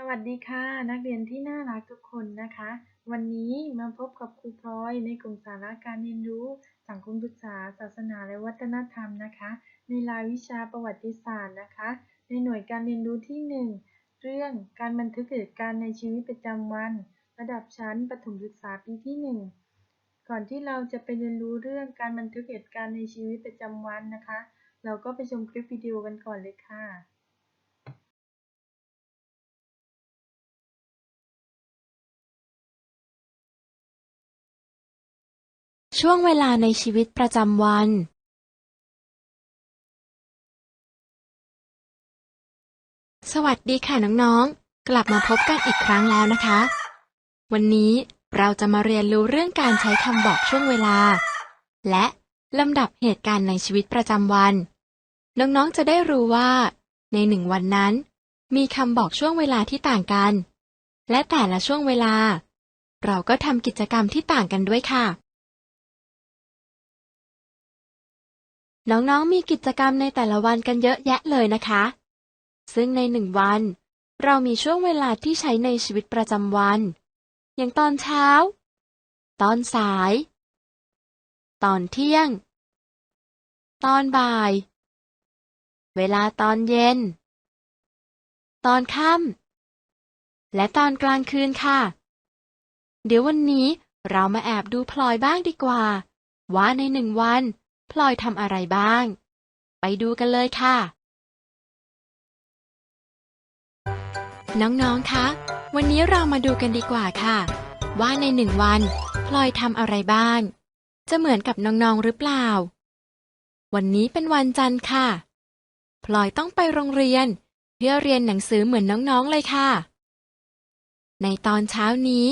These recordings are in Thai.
สวัสดีค่ะ นักเรียนที่น่ารักทุกคนนะคะ วันนี้มาพบกับครูพลอยในกลุ่มสาระการเรียนรู้ สังคมศึกษา ศาสนาและวัฒนธรรมนะคะ ในรายวิชาประวัติศาสตร์นะคะ ในหน่วยการเรียนรู้ที่ 1 เรื่องการบันทึกเหตุการณ์ในชีวิตประจำวัน ระดับชั้นประถมศึกษาปีที่ 1 ก่อนที่เราจะไปเรียนรู้เรื่องการบันทึกเหตุการณ์ในชีวิตประจำวันนะคะ เราก็ไปชมคลิปวิดีโอกันก่อนเลยค่ะ ช่วงเวลาในชีวิตประจำวันสวัสดีค่ะน้องๆ กลับมาพบกันอีกครั้งแล้วนะคะ วันนี้เราจะมาเรียนรู้เรื่องการใช้คำบอกช่วงเวลา และลำดับเหตุการณ์ในชีวิตประจำวัน น้องๆ จะได้รู้ว่า ในหนึ่งวันนั้น มีคำบอกช่วงเวลาที่ต่างกัน และแต่ละช่วงเวลา เราก็ทำกิจกรรมที่ต่างกันด้วยค่ะ น้องๆมีกิจกรรมในแต่ละวันกันเยอะแยะเลยนะคะ ซึ่งในหนึ่งวัน เรามีช่วงเวลาที่ใช้ในชีวิตประจำวัน อย่างตอนเช้า ตอนสาย ตอนเที่ยง ตอนบ่าย เวลาตอนเย็น ตอนค่ำและตอนกลางคืนค่ะ เดี๋ยววันนี้เรามาแอบดูพลอยบ้างดีกว่า ว่าในหนึ่งวัน พลอยทำอะไรบ้าง ไปดูกันเลยค่ะ น้องๆ คะ วันนี้เรามาดูกันดีกว่าค่ะ ว่าในหนึ่งวันพลอยทำอะไรบ้าง จะเหมือนกับน้องๆ หรือเปล่า วันนี้เป็นวันจันทร์ค่ะ พลอยต้องไปโรงเรียน เพื่อเรียนหนังสือเหมือนน้องๆ เลยค่ะ ในตอนเช้านี้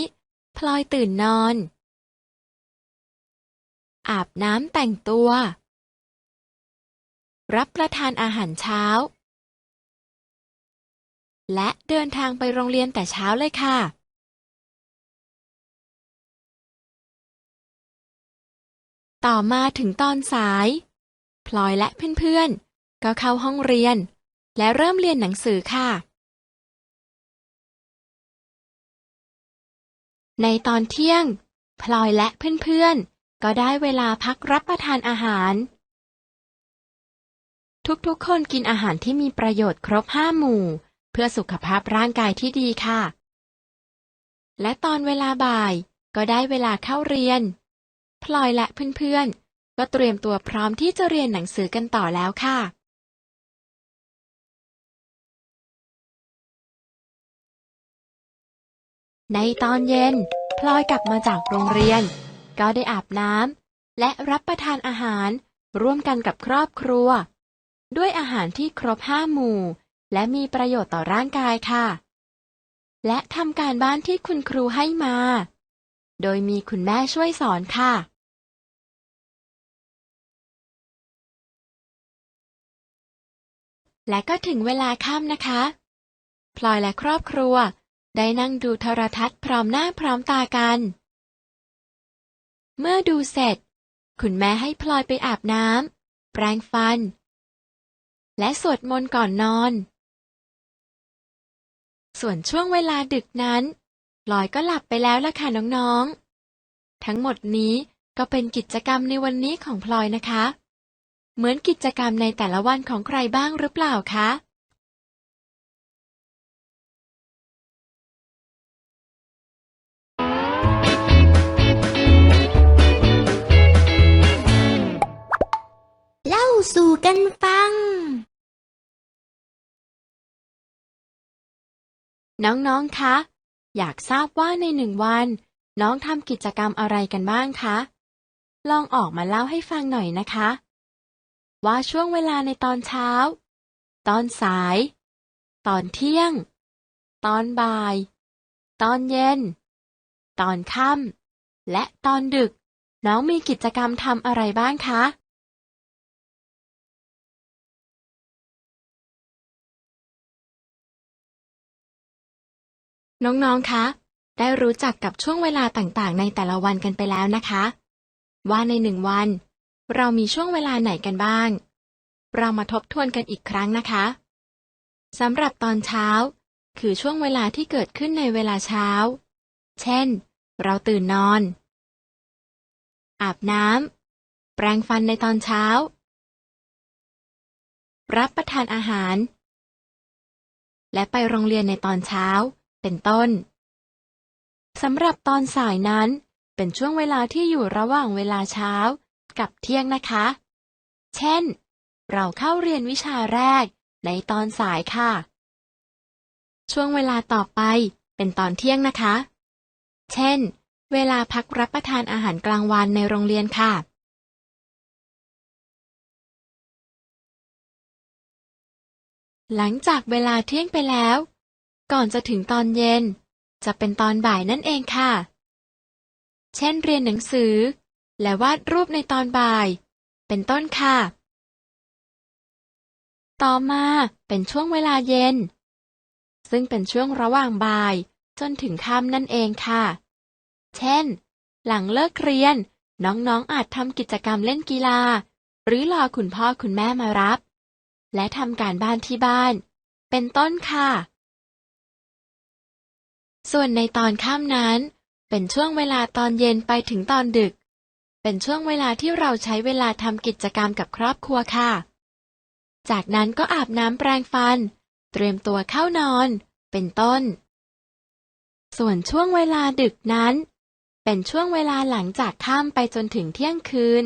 พลอยตื่นนอน อาบน้ำแต่งตัว รับประทานอาหารเช้า และเดินทางไปโรงเรียนแต่เช้าเลยค่ะ ต่อมาถึงตอนสาย พลอยและเพื่อนๆ ก็เข้าห้องเรียน และเริ่มเรียนหนังสือค่ะ ในตอนเที่ยง พลอยและเพื่อนๆ ก็ได้เวลาพักรับประทานอาหาร ทุกๆ คนกินอาหารที่มีประโยชน์ครบห้าหมู่ เพื่อสุขภาพร่างกายที่ดีค่ะ และตอนเวลาบ่าย ก็ได้เวลาเข้าเรียน พลอยและเพื่อนๆ ก็เตรียมตัวพร้อมที่จะเรียนหนังสือกันต่อแล้วค่ะในตอนเย็น พลอยกลับมาจากโรงเรียน ก็ได้อาบน้ำและรับประทานอาหารร่วมกันกับครอบครัว ด้วยอาหารที่ครบห้าหมู่ และมีประโยชน์ต่อร่างกายค่ะ และทำการบ้านที่คุณครูให้มา โดยมีคุณแม่ช่วยสอนค่ะ และก็ถึงเวลาค่ำนะคะ พลอยและครอบครัวได้นั่งดูโทรทัศน์พร้อมหน้าพร้อมตากัน เมื่อดูเสร็จ คุณแม่ให้พลอยไปอาบน้ำแปรงฟัน และสวดมนต์ก่อนนอน ส่วนช่วงเวลาดึกนั้นพลอยก็หลับไปแล้วล่ะค่ะน้องๆ ทั้งหมดนี้ก็เป็นกิจกรรมในวันนี้ของพลอยนะคะ เหมือนกิจกรรมในแต่ละวันของใครบ้างหรือเปล่าคะ กันฟัง น้อง ๆ คะ อยากทราบว่าในหนึ่งวัน น้องทำกิจกรรมอะไรกันบ้างคะ ลองออกมาเล่าให้ฟังหน่อยนะคะ ว่าช่วงเวลาในตอนเช้า ตอนสาย ตอนเที่ยง ตอนบ่าย ตอนเย็น ตอนค่ำและตอนดึก น้องมีกิจกรรมทำอะไรบ้างคะ น้องๆ คะ ได้รู้จักกับช่วงเวลาต่างๆ ในแต่ละวันกันไปแล้วนะคะ ว่าในหนึ่งวัน เรามีช่วงเวลาไหนกันบ้าง เรามาทบทวนกันอีกครั้งนะคะสำหรับตอนเช้า คือช่วงเวลาที่เกิดขึ้นในเวลาเช้า เช่น เราตื่นนอน อาบน้ำ แปรงฟันในตอนเช้า รับประทานอาหาร และไปโรงเรียนในตอนเช้า เป็นต้นสำหรับตอนสายนั้นเป็นช่วงเวลาที่อยู่ระหว่างเวลาเช้ากับเที่ยงนะคะ เช่น เราเข้าเรียนวิชาแรกในตอนสายค่ะ ช่วงเวลาต่อไปเป็นตอนเที่ยงนะคะ เช่น เวลาพักรับประทานอาหารกลางวันในโรงเรียนค่ะ หลังจากเวลาเที่ยงไปแล้ว ก่อนจะถึงตอนเย็น จะเป็นตอนบ่ายนั่นเองค่ะ เช่นเรียนหนังสือ และวาดรูปในตอนบ่าย เป็นต้นค่ะ ต่อมาเป็นช่วงเวลาเย็น ซึ่งเป็นช่วงระหว่างบ่ายจนถึงค่ำนั่นเองค่ะ เช่น หลังเลิกเรียน น้องๆอาจทำกิจกรรมเล่นกีฬา หรือรอคุณพ่อคุณแม่มารับ และทำการบ้านที่บ้าน เป็นต้นค่ะ ส่วนในตอนค่ำนั้น เป็นช่วงเวลาตอนเย็นไปถึงตอนดึก เป็นช่วงเวลาที่เราใช้เวลาทำกิจกรรมกับครอบครัวค่ะ จากนั้นก็อาบน้ำแปรงฟัน เตรียมตัวเข้านอน เป็นต้น ส่วนช่วงเวลาดึกนั้น เป็นช่วงเวลาหลังจากค่ำไปจนถึงเที่ยงคืน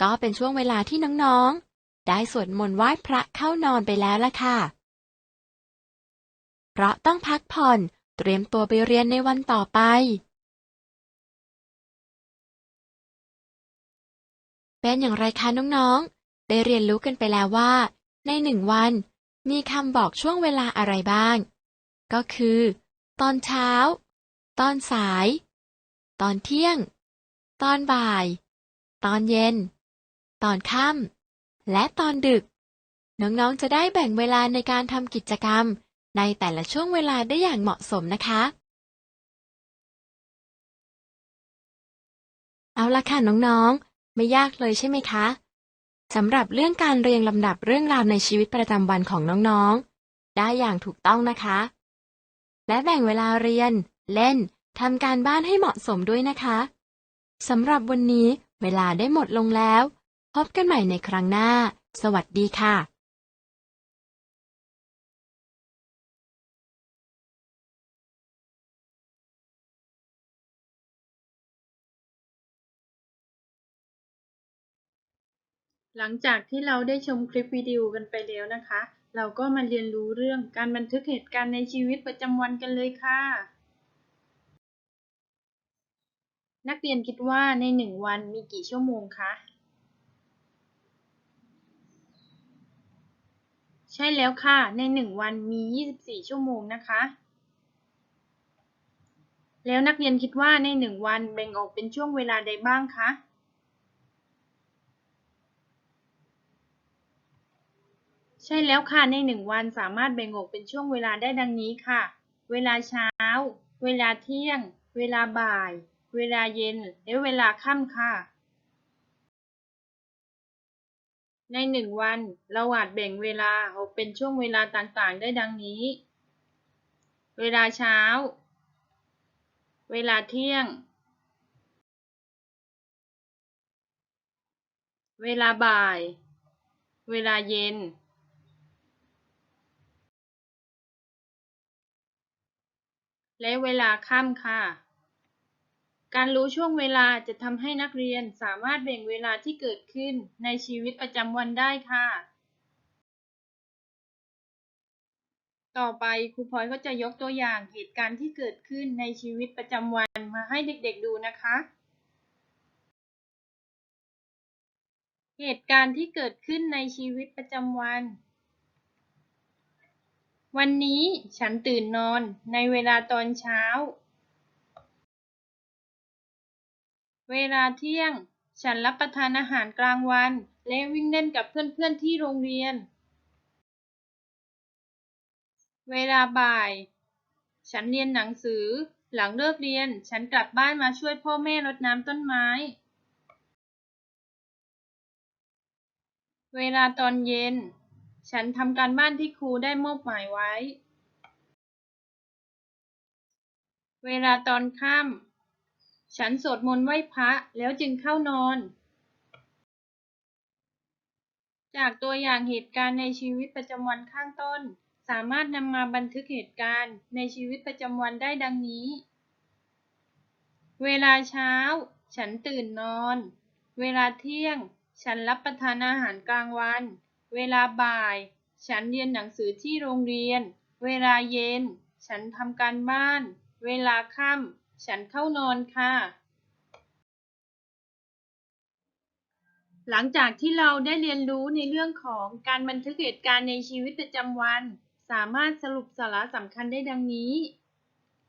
ก็เป็นช่วงเวลาที่น้องๆ ได้สวดมนต์ไหว้พระเข้านอนไปแล้วล่ะค่ะ เพราะต้องพักผ่อน เตรียมตัวไปเรียนในวันต่อไปเป็นอย่างไรคะน้องๆ ได้เรียนรู้กันไปแล้วว่า ในหนึ่งวัน มีคำบอกช่วงเวลาอะไรบ้าง ก็คือ ตอนเช้า ตอนสาย ตอนเที่ยง ตอนบ่าย ตอนเย็น ตอนค่ำและตอนดึก น้องๆ จะได้แบ่งเวลาในการทำกิจกรรม ในแต่ละช่วงเวลาได้อย่างเหมาะสมนะคะ เอาละค่ะน้องๆ ไม่ยากเลยใช่ไหมคะสำหรับเรื่องการเรียงลำดับเรื่องราวในชีวิตประจำวันของน้องๆ ได้อย่างถูกต้องนะคะ และแบ่งเวลาเรียน เล่นทำการบ้านให้เหมาะสมด้วยนะคะสำหรับวันนี้เวลาได้หมดลงแล้ว พบกันใหม่ในครั้งหน้า สวัสดีค่ะ หลังจากที่เราได้ชมคลิปวิดีโอกันไปแล้วนะคะ เราก็มาเรียนรู้เรื่องการบันทึกเหตุการณ์ในชีวิตประจำวันกันเลยค่ะ นักเรียนคิดว่าในหนึ่งวันมีกี่ชั่วโมงคะ ใช่แล้วค่ะ ในหนึ่งวันมี 24 ชั่วโมงนะคะ แล้วนักเรียนคิดว่าในหนึ่งวันแบ่งออกเป็นช่วงเวลาใดบ้างคะ ใช่แล้วค่ะ ในหนึ่งวันสามารถแบ่งออกเป็นช่วงเวลาได้ดังนี้ค่ะ เวลาเช้า เวลาเที่ยง เวลาบ่าย เวลาเย็น และเวลาค่ำค่ะ ในหนึ่งวัน เราอาจแบ่งเวลาออกเป็นช่วงเวลาต่างๆ ได้ดังนี้ เวลาเช้า เวลาเที่ยง เวลาบ่าย เวลาเย็น และเวลาค่ำค่ะ การรู้ช่วงเวลาจะทำให้นักเรียนสามารถแบ่งเวลาที่เกิดขึ้นในชีวิตประจำวันได้ค่ะ ต่อไปครูพลอยก็จะยกตัวอย่างเหตุการณ์ที่เกิดขึ้นในชีวิตประจำวันมาให้เด็กๆดูนะคะ เหตุการณ์ที่เกิดขึ้นในชีวิตประจำวัน วันนี้ฉันตื่นนอนในเวลาตอนเช้า เวลาเที่ยง ฉันรับประทานอาหารกลางวัน และวิ่งเล่นกับเพื่อนๆที่โรงเรียน เวลาบ่าย ฉันเรียนหนังสือ หลังเลิกเรียน ฉันกลับบ้านมาช่วยพ่อแม่รดน้ำต้นไม้ เวลาตอนเย็น ฉันทำการบ้านที่ครูได้มอบหมายไว้ เวลาตอนค่ำ ฉันสวดมนต์ไหว้พระแล้วจึงเข้านอน จากตัวอย่างเหตุการณ์ในชีวิตประจำวันข้างต้น สามารถนำมาบันทึกเหตุการณ์ในชีวิตประจำวันได้ดังนี้ เวลาเช้า ฉันตื่นนอน เวลาเที่ยง ฉันรับประทานอาหารกลางวัน เวลาบ่าย ฉันเรียนหนังสือที่โรงเรียน เวลาเย็น ฉันทำการบ้าน เวลาค่ำ ฉันเข้านอนค่ะ หลังจากที่เราได้เรียนรู้ในเรื่องของการบันทึกเหตุการณ์ในชีวิตประจำวัน สามารถสรุปสาระสำคัญได้ดังนี้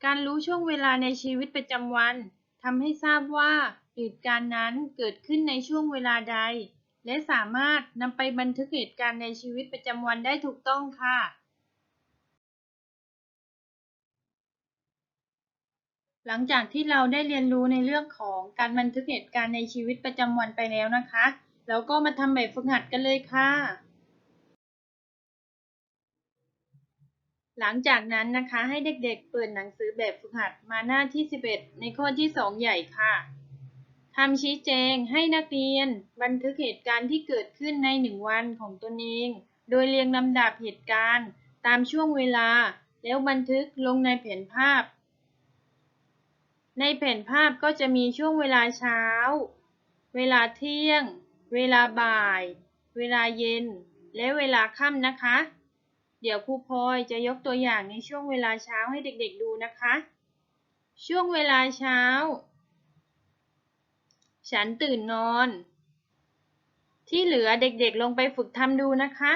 การรู้ช่วงเวลาในชีวิตประจำวันทำให้ทราบว่าเหตุการณ์นั้นเกิดขึ้นในช่วงเวลาใด และสามารถนำไปบันทึกเหตุการณ์ในชีวิตประจำวันได้ถูกต้องค่ะ หลังจากที่เราได้เรียนรู้ในเรื่องของการบันทึกเหตุการณ์ในชีวิตประจำวันไปแล้วนะคะแล้วก็มาทำแบบฝึกหัดกันเลยค่ะหลังจากนั้นนะคะให้เด็กๆเปิดหนังสือแบบฝึกหัดมาหน้าที่ 11 ในข้อที่ 2 ใหญ่ค่ะ ทำชี้แจงให้นักเรียน บันทึกเหตุการณ์ที่เกิดขึ้นในหนึ่งวันของตนเอง โดยเรียงลำดับเหตุการณ์ตามช่วงเวลา แล้วบันทึกลงในแผนภาพ ในแผนภาพก็จะมีช่วงเวลาเช้า เวลาเที่ยง เวลาบ่าย เวลาเย็น และเวลาค่ำนะคะ เดี๋ยวครูพลอยจะยกตัวอย่างในช่วงเวลาเช้าให้เด็กๆดูนะคะ ช่วงเวลาเช้า ฉันตื่นนอน ที่เหลือเด็กๆลงไปฝึกทำดูนะคะ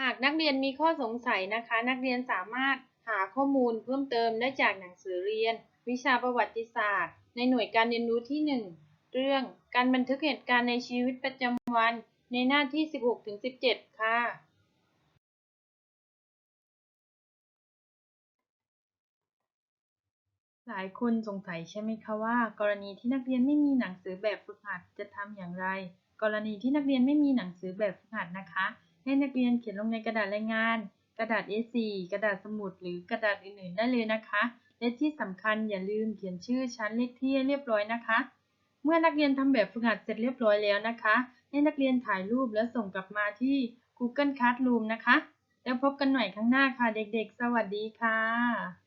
หากนักเรียนมีข้อสงสัยนะคะ นักเรียนสามารถหาข้อมูลเพิ่มเติมได้จากหนังสือเรียน วิชาประวัติศาสตร์ ในหน่วยการเรียนรู้ที่ 1 เรื่องการบันทึกเหตุการณ์ในชีวิตประจำวันในหน้าที่ 16-17 ค่ะ หลายคนสงสัยใช่ไหมคะว่า กรณีที่นักเรียนไม่มีหนังสือแบบฝึกหัดจะทำอย่างไร กรณีที่นักเรียนไม่มีหนังสือแบบฝึกหัดนะคะ ให้นักเรียนเขียนลงในกระดาษรายงาน กระดาษ A4 กระดาษสมุดหรือกระดาษอื่นๆ ได้เลยนะคะ และที่สำคัญอย่าลืมเขียนชื่อชั้นเลขที่เรียบร้อยนะคะ เมื่อนักเรียนทำแบบฝึกหัดเสร็จเรียบร้อยแล้วนะคะ ให้นักเรียนถ่ายรูปแล้วส่งกลับมาที่ Google Classroom นะคะ แล้วพบกันใหม่ครั้งหน้าค่ะเด็กๆ สวัสดีค่ะ